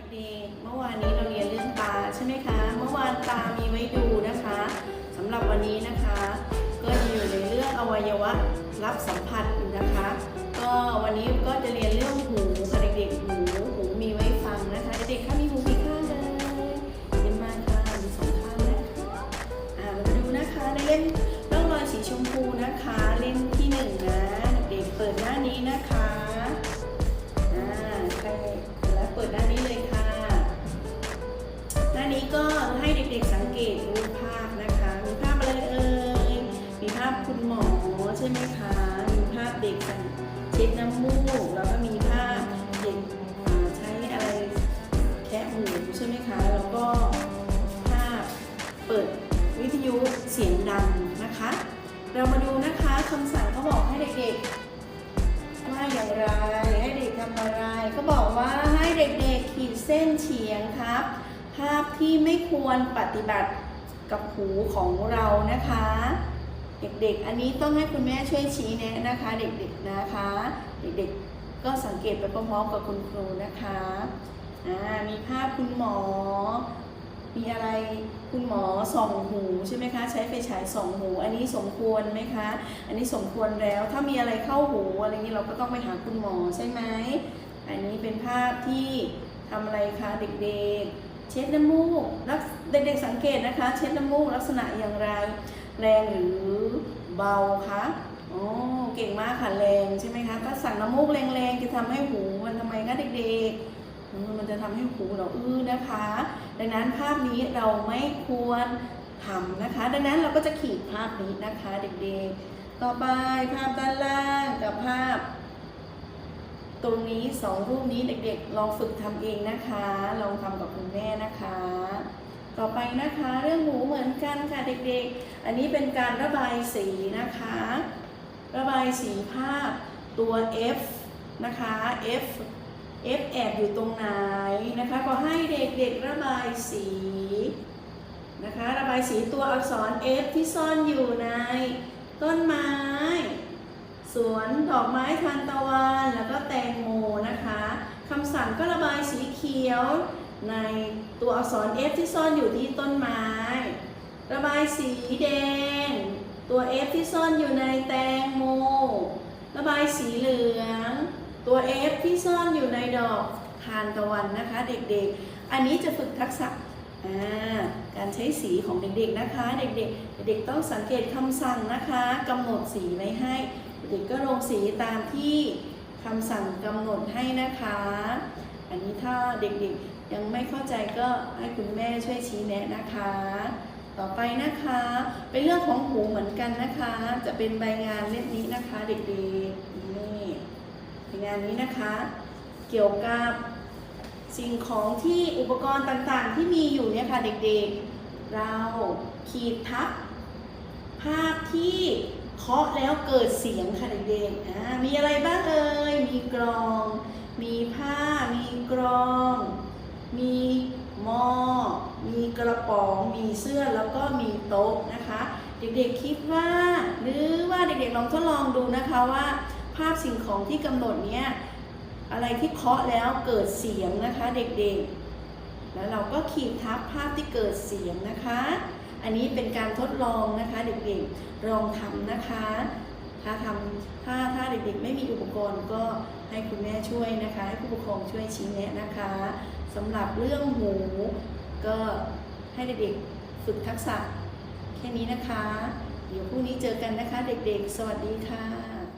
เด็กๆ เมื่อวานนี้เราเรียนเรื่องตาใช่ไหมคะ เมื่อวานตามีไว้ดูนะคะสำหรับวันนี้นะคะ ก็อยู่ในเรื่องอวัยวะรับสัมผัสอยู่นะคะ กๆสังเกตรูปภาพนะคะ มีภาพอะไรเอ่ย มีภาพคุณหมอใช่ไหมคะ มีภาพเด็กเช็ดน้ำมูก แล้วก็มีภาพเด็กใช้อะไรแคะหูใช่ไหมคะ แล้วก็ภาพเปิดวิทยุเสียงดังนะคะ เรามาดูนะคะคำสั่งเขาบอกให้เด็กๆว่าอย่างไร ให้เด็กทำอะไร ก็บอกว่าให้เด็กๆขีดเส้นเฉียงครับ ภาพที่ไม่ควรปฏิบัติกับหูของเรานะคะ เด็กๆ อันนี้ต้องให้คุณแม่ช่วยชี้แนะนะคะ เด็กๆนะคะ เด็กๆ ก็สังเกตไปพร้อมๆกับคุณครูนะคะอ่ามีภาพคุณหมอ มีอะไรคุณหมอส่องหูใช่ไหมคะ ใช้ไฟฉายส่องหู อันนี้สมควรไหมคะ อันนี้สมควรแล้วถ้ามีอะไรเข้าหูอะไรนี้เราก็ต้องไปหาคุณหมอใช่ไหมอันนี้เป็นภาพที่ทำอะไรคะเด็กๆ เช็ดน้ำมูกลักเด็กๆสังเกตนะคะ เช็ดน้ำมูกลักษณะอย่างไร แรงหรือเบาคะโอ๋อเก่งมากค่ะแรงใช่ไหมคะถ้าสั่งน้ำมูกแรงๆจะทำให้หูมันทำไมคะเด็กๆมันจะทำให้หูเราอื้อนะคะ ดังนั้นภาพนี้เราไม่ควรทำนะคะ ดังนั้นเราก็จะขีดภาพนี้นะคะ เด็กๆ ต่อไปภาพด้านล่างกับภาพ ตรงนี้สองรูปนี้เด็กๆ ลองฝึกทำเองนะคะ ลองทำกับคุณแม่นะคะ ต่อไปนะคะเรื่องหมูเหมือนกันค่ะเด็กๆ อันนี้เป็นการระบายสีนะคะ ระบายสีภาพตัว F นะคะ F F แอบอยู่ตรงไหนนะคะ ก็ให้เด็กๆระบายสีนะคะ ระบายสีตัวอักษร F ที่ซ่อนอยู่ในต้นไม้ สวนดอกไม้ทานตะวันแล้วก็แตงโมนะคะคำสั่งก็ระบายสีเขียวในตัวอักษร F ที่ซ่อนอยู่ที่ต้นไม้ ระบายสีแดง ตัว F ที่ซ่อนอยู่ในแตงโม ระบายสีเหลือง ตัว F ที่ซ่อนอยู่ในดอกทานตะวันนะคะ เด็กๆ อันนี้จะฝึกทักษะ การใช้สีของเด็กๆนะคะ เด็กๆ เด็กๆต้องสังเกตคำสั่งนะคะกำหนดสีไว้ให้ เด็กก็ลงสีตามที่คำสั่งกำหนดให้นะคะ อันนี้ถ้าเด็กๆยังไม่เข้าใจก็ให้คุณแม่ช่วยชี้แนะนะคะ ต่อไปนะคะ เป็นเรื่องของหูเหมือนกันนะคะ จะเป็นใบงานเล่มนี้นะคะ เด็กๆนี่ใบงานนี้นะคะ เกี่ยวกับสิ่งของที่อุปกรณ์ต่างๆ ที่มีอยู่ เด็กๆ เราขีดทับภาพที่เคาะแล้วเกิดเสียงค่ะเด็กๆมีอะไรบ้างเอ่ย มีกรอง มีผ้า มีกรอง มีหม้อ มีกระป๋อง มีเสื้อแล้วก็มีโต๊ะนะคะ เด็กๆคิดว่า หรือว่าเด็กๆลองทดลองดูนะคะว่า ภาพสิ่งของที่กำหนดเนี้ยอะไรที่เคาะแล้วเกิดเสียงนะคะเด็กๆ แล้วเราก็ขีดทับภาพที่เกิดเสียงนะคะ อันนี้เป็นการทดลองนะคะเด็กๆลองทำนะคะ ถ้าทำถ้าถ้าเด็กๆ ไม่มีอุปกรณ์ก็ให้คุณแม่ช่วยนะคะ ให้ผู้ปกครองช่วยชี้แนะนะคะสำหรับเรื่องหู ก็ให้เด็กๆฝึกทักษะแค่นี้นะคะ เดี๋ยวพรุ่งนี้เจอกันนะคะ เด็กๆ สวัสดีค่ะ